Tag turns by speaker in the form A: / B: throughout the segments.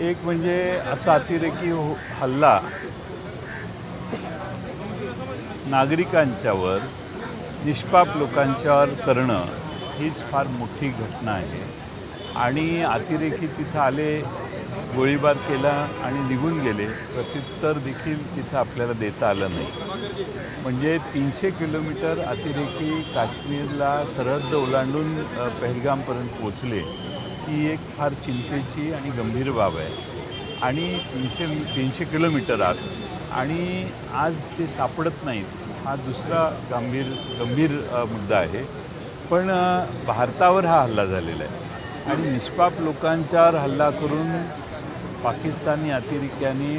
A: एक म्हणजे असा अतिरेकी हो- हल्ला नागरिकांच्यावर निष्पाप लोकांच्यावर करणं हीच फार मोठी घटना आहे. आणि अतिरेकी तिथं आले गोळीबार केला आणि निघून गेले प्रत्युत्तर देखील तिथं आपल्याला देता आलं नाही. म्हणजे तीनशे किलोमीटर अतिरेकी काश्मीरला सरहद्द ओलांडून पहलगामपर्यंत पोचले ही एक फार चिंतेची आणि गंभीर बाब आहे. आणि तीनशे तीनशे किलोमीटर आत आणि आज ते सापडत नाहीत हा दुसरा गंभीर गंभीर मुद्दा आहे. पण भारतावर हा हल्ला झालेला आहे. आणि निष्पाप लोकांच्यावर हल्ला करून पाकिस्तानी अतिरेक्यांनी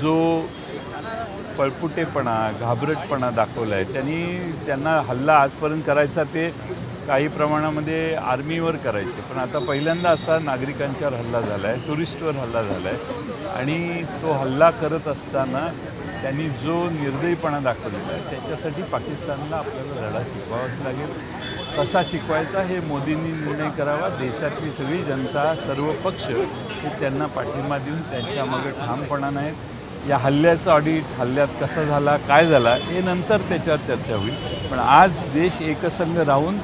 A: जो पळपुटेपणा घाबरटपणा दाखवला आहे त्यांनी त्यांना हल्ला आजपर्यंत करायचा ते काही प्रमाणामध्ये आर्मीवर करायचे. पण आता पहिल्यांदा असा नागरिकांच्यावर हल्ला झाला आहे टुरिस्टवर हल्ला झाला आहे आणि तो हल्ला करत असताना त्यांनी जो निर्दयीपणा दाखवलेला आहे त्याच्यासाठी पाकिस्तानला आपल्याला लढा शिकवावाच लागेल. कसा शिकवायचा हे मोदींनी निर्णय करावा. देशातली सगळी जनता सर्व पक्ष हे त्यांना पाठिंबा देऊन त्यांच्या मागे ठामपणा नाहीत. या हल्ल्याचं ऑडिट हल्ल्यात कसा झाला काय झाला हे नंतर त्याच्यावर चर्चा होईल. पण आज देश एकसंघ राहून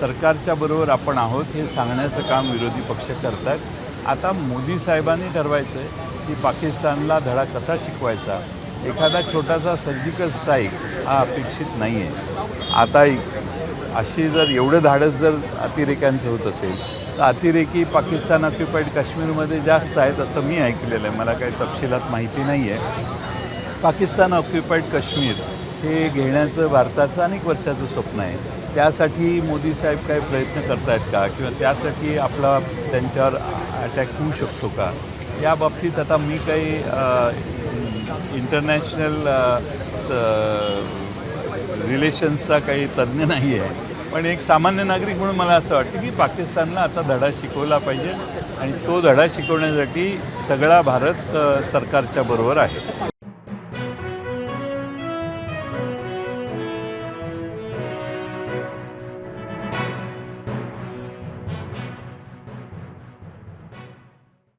A: सरकारच्या बरोबर आपण आहोत हे सांगण्याचं काम विरोधी पक्ष करतात. आता मोदी साहेबांनी ठरवायचं आहे की पाकिस्तानला धडा कसा शिकवायचा? एखादा छोटासा सर्जिकल स्ट्राईक हा अपेक्षित नाही आहे आता अशी जर एवढं धाडस जर अतिरेक्यांचं होत असेल तर अतिरेकी पाकिस्तान ऑक्युपाईड काश्मीरमध्ये जास्त आहेत असं मी ऐकलेलं आहे. मला काही तपशिलात माहिती नाही आहे पाकिस्तान ऑक्युपाईड काश्मीर हे घेण्याचं भारताचं अनेक वर्षाचं स्वप्न आहे. त्यासाठी मोदी साहेब काही प्रयत्न करतायत का? किंवा त्यासाठी आपला त्यांच्यावर अटॅक होऊ शकतो का? या बाबतीत आता मी काही इंटरनॅशनल रिलेशन्सचा काही तज्ज्ञ नाही आहे. पण एक सामान्य नागरिक म्हणून मला असं वाटतं की पाकिस्तानला आता धडा शिकवला पाहिजे आणि तो धडा शिकवण्यासाठी सगळा भारत सरकारच्या बरोबर आहे.